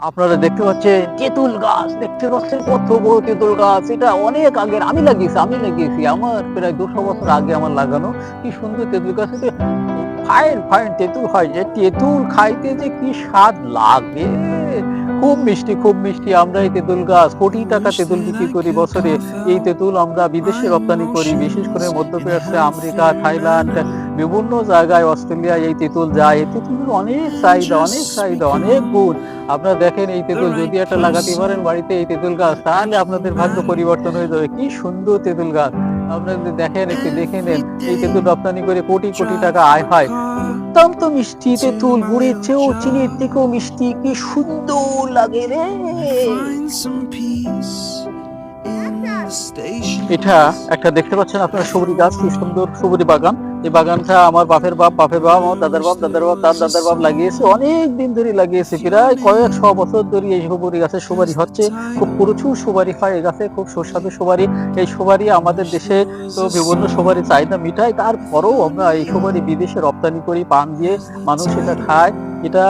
আপনারা দেখতে পাচ্ছেন তেঁতুল গাছ, দেখতে পাচ্ছেন কত বড় তেঁতুল গাছ। এটা অনেক আগের, আমি লাগিয়েছি আমি লাগিয়েছি। আমার প্রায় দুশো বছর আগে আমার লাগানো। কি সুন্দর তেঁতুল গাছ। ফাইন ফাইন তেঁতুল হয় যে, তেঁতুল খাইতে যে কি স্বাদ লাগে। খুব মিষ্টি খুব মিষ্টি। আমরা এই তেঁতুল গাছ কোটি টাকা তেঁতুল বিক্রি করি বছরে। এই তেঁতুল আমরা বিদেশে রপ্তানি করি বিশেষ করে মধ্যপ্রাচ্যে আমেরিকা থাইল্যান্ড বিভিন্ন জায়গায় অস্ট্রেলিয়া এই তেঁতুল যায়। এই তেঁতুলের অনেক চাহিদা অনেক চাহিদা অনেক গুণ। আপনারা দেখেন এই তেঁতুল যদি একটা লাগাতে পারেন বাড়িতে এই তেঁতুল গাছ তাহলে আপনাদের ভাগ্য পরিবর্তন হয়ে যাবে। কি সুন্দর তেঁতুল গাছ। আপনারা যদি দেখেন একটু দেখে নেন এই তেঁতুল রপ্তানি করে কোটি কোটি টাকা আয় হয়। অত্যন্ত মিষ্টি তেঁতুল গুড়ের চেয়েও চিনির থেকেও মিষ্টি কি সুন্দর লাগে রে. এটা একটা দেখতে পাচ্ছেন আপনারা সবুজ গাছ কি সুন্দর সবুজ বাগান। এই বাগানটা আমার বাপের বাপ বাপের বাপ আমার দাদার বাপ দাদার বাপ তার দাদার বাপ লাগিয়েছে অনেক দিন ধরে লাগিয়েছে প্রায় কয়েকশো বছর ধরে এই সবুরি গাছে সুপারি হচ্ছে খুব প্রচুর সুপারি হয় এই গাছে খুব সুস্বাদু সুপারি এই সুপারি আমাদের দেশে তো বিভিন্ন সুপারি চাহিদা মিটায় তারপরেও আমরা এই সুপারি বিদেশে রপ্তানি করি পান দিয়ে মানুষ এটা খায় এটা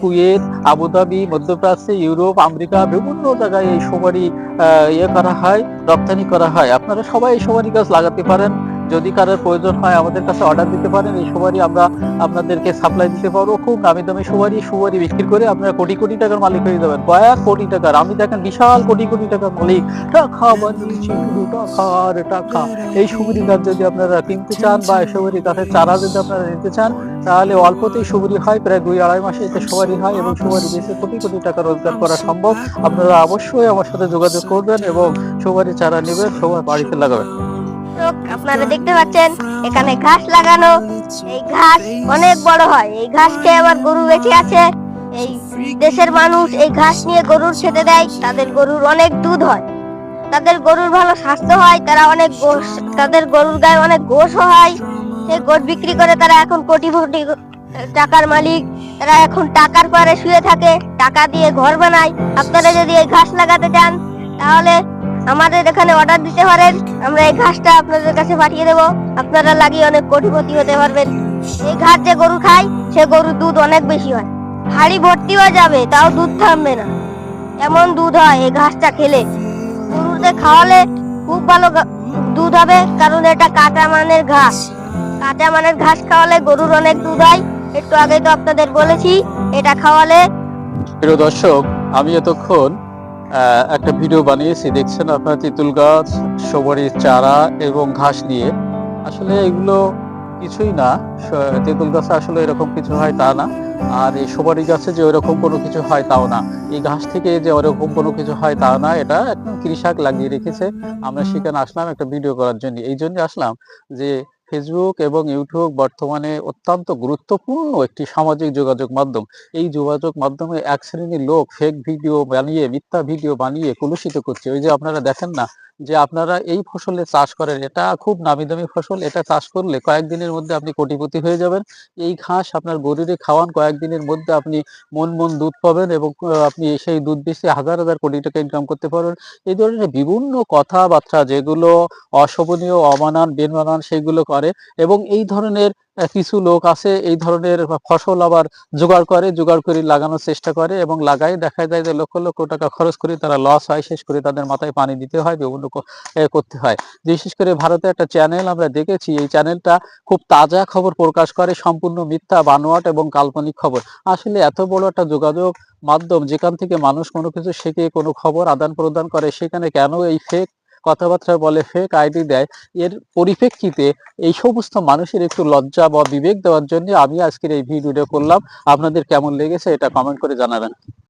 কুয়েত আবুধাবি মধ্যপ্রাচ্যে ইউরোপ আমেরিকা বিভিন্ন জায়গায় এই সুপারি আহ, ইয়ে করা হয় রপ্তানি করা হয়। আপনারা সবাই এই সুপারি গাছ লাগাতে পারেন যদি কারোর প্রয়োজন হয় আমাদের কাছে অর্ডার দিতে পারেন, এই সুপারি আমরা আপনাদেরকে সাপ্লাই দিতে পারব। খুব দামি দামি সুপারি সুপারি বিক্রি করে আপনারা কোটি কোটি টাকার মালিক হয়ে যাবেন। কয়েক কোটি টাকার? আমি দেখেন বিশাল কোটি কোটি টাকার মালিক। টাকা বানিয়েছি শুধু টাকা। এই সুপারি গাছ যদি আপনারা কিনতে চান বা এই সুপারি গাছের চারা যদি আপনারা নিতে চান, তাহলে অল্পতেই সুপারি হয়, প্রায় দুই আড়াই মাসে এতে সুপারি হয় এবং সুপারি বেশি কোটি কোটি টাকা রোজগার করা সম্ভব। আপনারা অবশ্যই আমার সাথে যোগাযোগ করবেন এবং সুপারি চারা নেবেন সবার বাড়িতে লাগাবেন। দর্শক, আপনারা দেখতে পাচ্ছেন এখানে ঘাস লাগানো। এই ঘাস অনেক বড় হয়। এই ঘাস খেয়ে আবার গরু বেঁচে আছে। এই দেশের মানুষ এই ঘাস নিয়ে গরুর খেতে দেয়। তাদের গরুর অনেক দুধ হয়। তাদের গরুর ভালো স্বাস্থ্য হয়। তারা অনেক গোশ তাদের গরুর গায়ে অনেক গোশও হয়। সেই গোশ বিক্রি করে তারা এখন কোটি কোটি টাকার মালিক। তারা এখন টাকার পরে শুয়ে থাকে। টাকা দিয়ে ঘর বানায়। আপনারা যদি এই ঘাস লাগাতে চান তাহলে আমাদের এখানে অর্ডার দিতে পারেন, আমরা এই ঘাসটা আপনাদের কাছে পাঠিয়ে দেব। আপনারা লাগিয়ে অনেক কোটিপতি হতে পারবেন। এই ঘাস যে গরু খায়, সে গরুর দুধ অনেক বেশি হয়। হাড়ি ভর্তি হয়ে যাবে, তাও দুধ থামবে না। এমন দুধ হয় এই ঘাসটা খেলে। গরুদের খাওয়ালে খুব ভালো দুধ হবে, কারণ এটা কাঁচা মানের ঘাস। কাঁচা মানের ঘাস খাওয়ালে গরুর অনেক দুধ হয়। একটু আগে তো আপনাদের বলেছি, এটা খাওয়ালে প্রিয় দর্শক, আমি এতক্ষণ একটা ভিডিও বানিয়েছি, দেখছেন আপনার? তেঁতুল গাছ সবরির চারা এবং ঘাস নিয়ে। আসলে এগুলো কিছুই না। তেঁতুল গাছে আসলে এরকম কিছু হয় তা না। আর এই সুপারি গাছে যে ওরকম কোনো কিছু হয় তাও না। এই ঘাস থেকে যে ওরকম কোনো কিছু হয় তাও না। এটা একদম কৃষক লাগিয়ে রেখেছে। আমরা সেখানে আসলাম একটা ভিডিও করার জন্য। এই জন্য আসলাম যে ফেসবুক এবং ইউটিউব বর্তমানে অত্যন্ত গুরুত্বপূর্ণ একটি সামাজিক যোগাযোগ মাধ্যম। এই যোগাযোগ মাধ্যমে এক শ্রেণির লোক ফেক ভিডিও বানিয়ে, মিথ্যা ভিডিও বানিয়ে কলুষিত করছে। ওই যে আপনারা দেখেন না, যে আপনারা এই ফসলে চাষ করেন, এটা খুব নামি দামি ফসল, এটা চাষ করলে কয়েকদিনের মধ্যে আপনি কোটিপতি হয়ে যাবেন। এই ঘাস আপনার গরুরে খাওয়ান, কয়েকদিনের মধ্যে আপনি মন মন দুধ পাবেন এবং আপনি সেই দুধ বেশি হাজার হাজার কোটি টাকা ইনকাম করতে পারবেন। এই ধরনের বিভিন্ন কথাবার্তা যেগুলো অশোভনীয়, অমানান, বেমানান, সেগুলো করে এবং এই ধরনের কিছু লোক আছে, এই ধরনের ফসল আবার জোগাড় করে জোগাড় করে লাগানোর চেষ্টা করে এবং লাগাই দেখা যায় যে লক্ষ লক্ষ টাকা খরচ করে তারা লস হয়, শেষ করে তাদের মাথায় পানি দিতে হয়, বিভিন্ন করতে হয়। বিশেষ করে ভারতে একটা চ্যানেল আমরা দেখেছি, এই চ্যানেলটা খুব তাজা খবর প্রকাশ করে, সম্পূর্ণ মিথ্যা, বানোয়াট এবং কাল্পনিক খবর। আসলে এত বড় একটা যোগাযোগ মাধ্যম যেখান থেকে মানুষ কোনো কিছু শেখে, কোনো খবর আদান প্রদান করে, সেখানে কেন এই ফেক কথাবার্তা বলে ফেক আইডি দেয়। এর পরিপ্রেক্ষিতে এই সমস্ত মানুষের একটু লজ্জা বা বিবেক দেওয়ার জন্য আমি আজকের এই ভিডিওটা করলাম। আপনাদের কেমন লেগেছে এটা কমেন্ট করে জানাবেন।